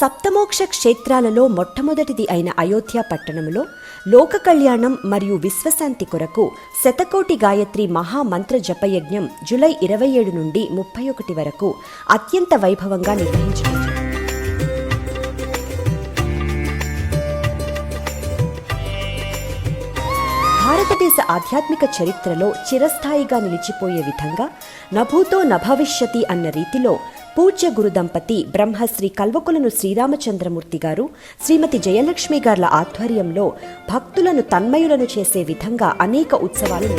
సప్తమోక్ష క్షేత్రాలలో మొట్టమొదటిది అయిన అయోధ్య పట్టణంలో లోక కళ్యాణం మరియు విశ్వశాంతి కొరకు శతకోటి గాయత్రి మహామంత్ర జపయజ్ఞం జులై ఇరవై ఏడు నుండి ముప్పై ఒకటి వరకు అత్యంత వైభవంగా నిర్వహించారు భారతదేశ ఆధ్యాత్మిక చరిత్రలో చిరస్థాయిగా నిలిచిపోయే విధంగా నభూతో నభవిష్యతి అన్న రీతిలో పూజ్య గురు దంపతి బ్రహ్మశ్రీ కల్వకులను శ్రీరామచంద్రమూర్తి గారు శ్రీమతి జయలక్ష్మి గార్ల ఆధ్వర్యంలో భక్తులను తన్మయులను చేసే విధంగా అనేక ఉత్సవాలు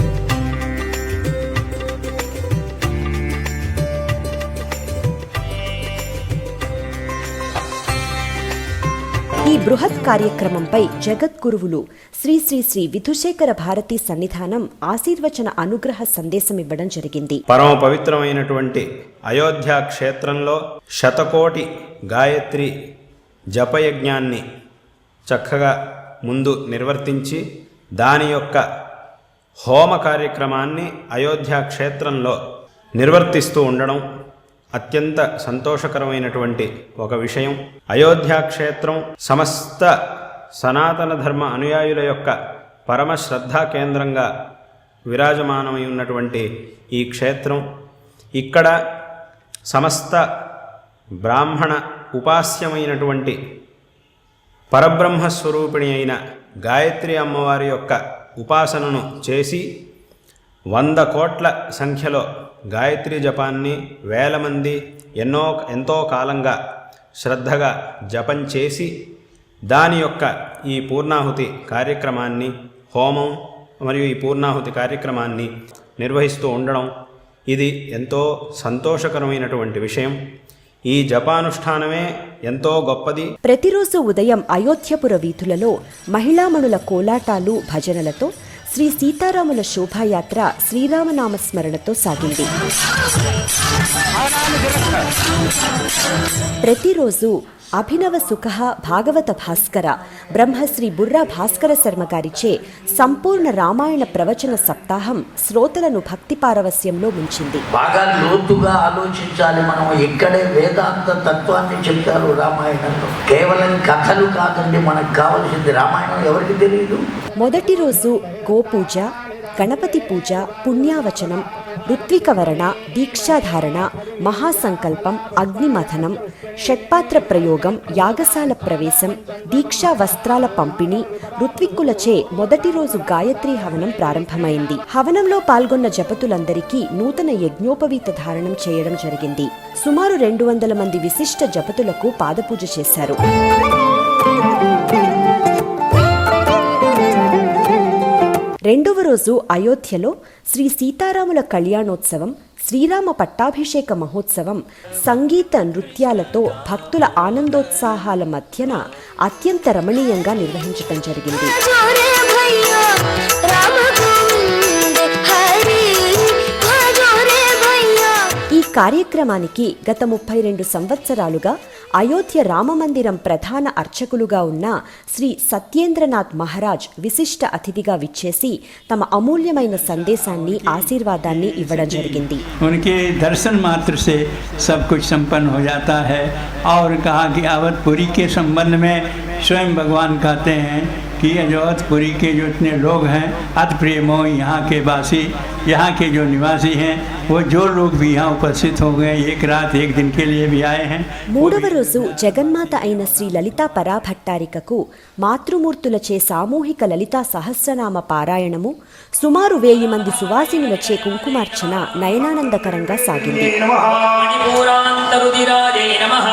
ఈ బృహత్ కార్యక్రమంపై జగద్గురువులు శ్రీ శ్రీ శ్రీ విధుశేఖర భారతి సన్నిధానం ఆశీర్వచన అనుగ్రహ సందేశం ఇవ్వడం జరిగింది. పరమ పవిత్రమైనటువంటి అయోధ్య క్షేత్రంలో శతకోటి గాయత్రి జపయజ్ఞాన్ని చక్కగా ముందు నిర్వర్తించి దాని యొక్క హోమ కార్యక్రమాన్ని అయోధ్య క్షేత్రంలో నిర్వర్తిస్తూ ఉండడం అత్యంత సంతోషకరమైనటువంటి ఒక విషయం. అయోధ్యాక్షేత్రం సమస్త సనాతన ధర్మ అనుయాయుల యొక్క పరమ శ్రద్ధా కేంద్రంగా విరాజమానమై ఉన్నటువంటి ఈ క్షేత్రం. ఇక్కడ సమస్త బ్రాహ్మణ ఉపాస్యమైనటువంటి పరబ్రహ్మస్వరూపిణి అయిన గాయత్రి అమ్మవారి యొక్క ఉపాసనను చేసి వంద కోట్ల సంఖ్యలో గాయత్రి జపాన్ని వేల మంది ఎన్నో ఎంతో కాలంగా శ్రద్ధగా జపం చేసి దాని యొక్క ఈ పూర్ణాహుతి కార్యక్రమాన్ని హోమం మరియు ఈ పూర్ణాహుతి కార్యక్రమాన్ని నిర్వహిస్తూ ఉండడం ఇది ఎంతో సంతోషకరమైనటువంటి విషయం. ఈ జపానుష్ఠానమే ఎంతో గొప్పది. ప్రతిరోజు ఉదయం అయోధ్యపుర వీధులలో మహిళామణుల కోలాటాలు భజనలతో శ్రీ సీతారాముల శోభాయాత్ర శ్రీరామనామస్మరణతో సాగింది. ప్రతిరోజు అభినవ సుఖ భాగవత భాస్కర బ్రహ్మశ్రీ బుర్రా భాస్కర శర్మ గారిచే సంపూర్ణ రామాయణ ప్రవచన సప్తాహం శ్రోతలను భక్తి పారవస్యంలో ముంచింది బాగా లోతుగా ఆలోచించాలి మనం. ఇక్కడే వేదాంత తత్వాన్ని చెప్తారు రామాయణంలో. కేవలం కథలు కాదండి మనకు కావాల్సింది రామాయణం ఎవరికి తెలియదు మొదటి రోజు గోపూజ గణపతి పూజ పుణ్యావచనం ఋత్వికవరణ దీక్షాధారణ మహాసంకల్పం అగ్నిమథనం షట్పాత్ర ప్రయోగం యాగశాల ప్రవేశం దీక్షా వస్త్రాల పంపిణీ ఋత్విక్కులచే మొదటి రోజు గాయత్రి హవనం ప్రారంభమైంది. హవనంలో పాల్గొన్న జపతులందరికీ నూతన యజ్ఞోపవీత ధారణం చేయడం జరిగింది. సుమారు రెండు వందల మంది విశిష్ట జపతులకు పాదపూజ చేశారు. రెండవ రోజు అయోధ్యలో శ్రీ సీతారాముల కళ్యాణోత్సవం శ్రీరామ పట్టాభిషేక మహోత్సవం సంగీత నృత్యాలతో భక్తుల ఆనందోత్సాహాల మధ్యన అత్యంత రమణీయంగా నిర్వహించటం జరిగింది. కార్యక్రమానికి గత ముప్పై రెండు సంవత్సరాలుగా అయోధ్య రామమందిరం ప్రధాన అర్చకులుగా ఉన్న శ్రీ సత్యేంద్రనాథ్ మహారాజ్ విశిష్ట అతిథిగా విచ్చేసి తమ అమూల్యమైన సందేశాన్ని ఆశీర్వాదాన్ని ఇవ్వడం జరిగింది उनके दर्शन मात्र से सब कुछ संपन्न हो जाता है और कहा कि अवधपुरी के संबंध में स्वयं भगवान कहते हैं कि अयोधपुरी के जो इतने लोग हैं अति प्रेमो यहाँ के वासी यहाँ के जो निवासी हैं वो जो लोग भी यहाँ उपस्थित हो गए एक रात एक दिन के लिए भी आए हैं మూడవ రోజు జగన్మాత అయిన శ్రీ లలితా పరాభట్టారికకు మాతృమూర్తులచే సామూహిక లలితా సహస్రనామ పారాయణము సుమారు వేయి మంది సువాసినులచే కుంకుమార్చన నయనానందకరంగా సాగింది మణిపూరాంతరుదిరాజే నమః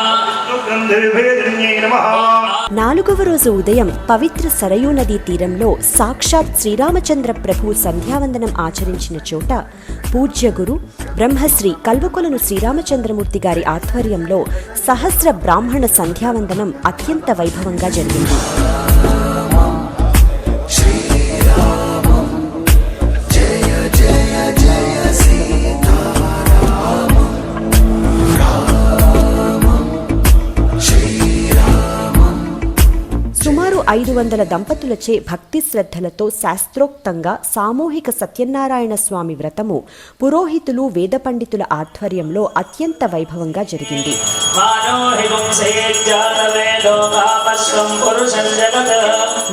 నాలుగవ రోజు ఉదయం పవిత్ర సరయూ నదీ తీరంలో సాక్షాత్ శ్రీరామచంద్ర ప్రభు సంధ్యావందనం ఆచరించిన చోట పూజ్య గురు బ్రహ్మశ్రీ కల్వకొలను శ్రీరామచంద్రమూర్తి గారి ఆధ్వర్యంలో సహస్ర బ్రాహ్మణ సంధ్యావందనం అత్యంత వైభవంగా జరిగింది. ఐదు వందల దంపతులచే భక్తి శ్రద్ధలతో శాస్త్రోక్తంగా సామూహిక సత్యనారాయణ స్వామి వ్రతము పురోహితులు వేద పండితుల ఆధ్వర్యంలో అత్యంత వైభవంగా జరిగింది.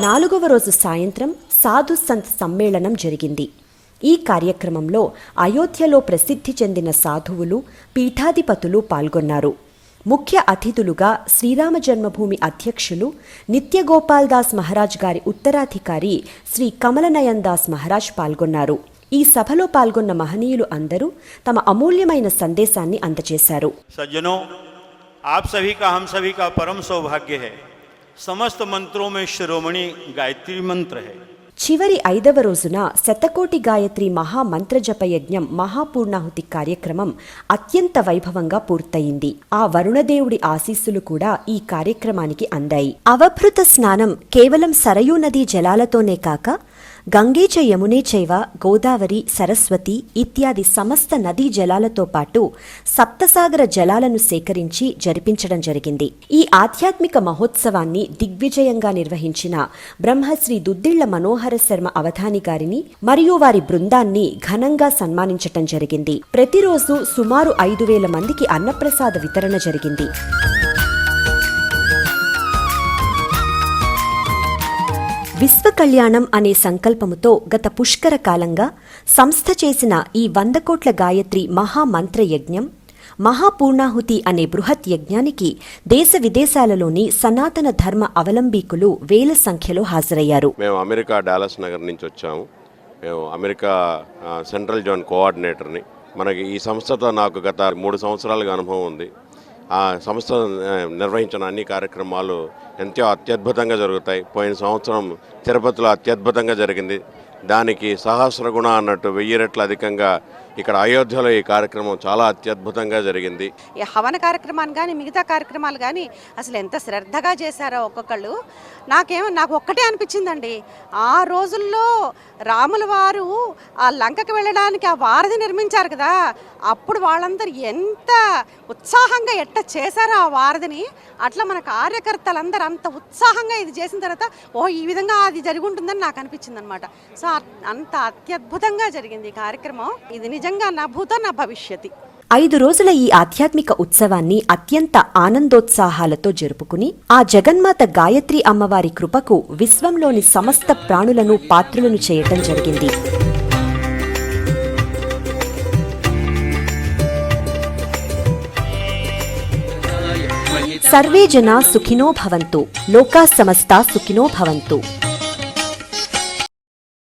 నాలుగవ రోజు సాయంత్రం సాధు సంత్ సమ్మేళనం జరిగింది. ఈ కార్యక్రమంలో అయోధ్యలో ప్రసిద్ధి చెందిన సాధువులు పీఠాధిపతులు పాల్గొన్నారు. ముఖ్య అతిథులుగా శ్రీరామ జన్మభూమి అధ్యక్షులు నిత్యగోపాల్ దాస్ మహారాజ్ గారి ఉత్తరాధికారి శ్రీ కమలనయన్ దాస్ మహారాజ్ పాల్గొన్నారు ఈ సభలో పాల్గొన్న మహనీయులు అందరూ తమ అమూల్యమైన సందేశాన్ని అందజేశారు सज्जनों आप सभी का हम सभी का परम सौभाग्य है समस्त मंत्रों में शिरोमणि गायत्री मंत्र है చివరి ఐదవ రోజున శతకోటి గాయత్రి మహామంత్రజపయజ్ఞం మహాపూర్ణాహుతి కార్యక్రమం అత్యంత వైభవంగా పూర్తయింది. ఆ వరుణదేవుడి ఆశీస్సులు కూడా ఈ కార్యక్రమానికి అందాయి. అవభృత స్నానం కేవలం సరయూ నదీ జలాలతోనే కాక గంగే చ యమునే చైవ గోదావరి సరస్వతి ఇత్యాది సమస్త నదీ జలాలతో పాటు సప్తసాగర జలాలను సేకరించి జరిపించడం జరిగింది. ఈ ఆధ్యాత్మిక మహోత్సవాన్ని దిగ్విజయంగా నిర్వహించిన బ్రహ్మశ్రీ దుద్దిళ్ళ మనోహర శర్మ అవధాని గారిని మరియు వారి బృందాన్ని ఘనంగా సన్మానించటం జరిగింది. ప్రతిరోజు సుమారు ఐదు వేల మందికి అన్నప్రసాద వితరణ జరిగింది. విశ్వ కళ్యాణం అనే సంకల్పముతో గత పుష్కర కాలంగా సంస్థ చేసిన ఈ వంద కోట్ల గాయత్రి మహామంత్ర యజ్ఞం మహాపూర్ణాహుతి అనే బృహత్ యజ్ఞానికి దేశ విదేశాలలోని సనాతన ధర్మ అవలంబీకులు వేల సంఖ్యలో హాజరయ్యారు. మేము అమెరికా డాలస్ నగర్ నుంచి వచ్చాము. మేము అమెరికా సెంట్రల్ జోన్ కోఆర్డినేటర్ని. మనకి ఈ సంస్థతో నాకు గత మూడు సంవత్సరాలుగా అనుభవం ఉంది. ఆ సంస్థ నిర్వహించిన అన్ని కార్యక్రమాలు ఎంతో అత్యద్భుతంగా జరుగుతాయి. పోయిన సంవత్సరం తిరుపతిలో అత్యద్భుతంగా జరిగింది. దానికి సహస్ర గుణ అన్నట్టు వెయ్యి రెట్లు అధికంగా ఇక్కడ అయోధ్యలో ఈ కార్యక్రమం చాలా అత్యద్భుతంగా జరిగింది. ఈ హవన కార్యక్రమాన్ని కానీ మిగతా కార్యక్రమాలు కానీ అసలు ఎంత శ్రద్ధగా చేశారో ఒక్కొక్కళ్ళు. నాకేమో నాకు ఒక్కటే అనిపించిందండి. ఆ రోజుల్లో రాముల వారు ఆ లంకకి వెళ్ళడానికి ఆ వారధి నిర్మించారు కదా అప్పుడు వాళ్ళందరూ ఎంత ఉత్సాహంగా ఎట్ట చేశారో ఆ వారధిని అట్లా మన కార్యకర్తలందరూ అంత ఉత్సాహంగా ఇది చేసిన తర్వాత ఓ ఈ విధంగా అది జరిగి ఉంటుందని నాకు అనిపించింది అనమాట సో అంత అత్యద్భుతంగా జరిగింది ఈ కార్యక్రమం. ఇది నిజం నిజంగా నా భూత నా భవిష్యతి. ఐదు రోజుల ఈ ఆధ్యాత్మిక ఉత్సవాన్ని అత్యంత ఆనందోత్సాహాలతో జరుపుకుని ఆ జగన్మాత గాయత్రి అమ్మవారి కృపకు విశ్వంలోని సమస్త ప్రాణులను పాత్రులను చేయటం జరిగింది. సర్వే జనా సుఖినో భవంతు లోకా సమస్త సుఖినో భవంతు.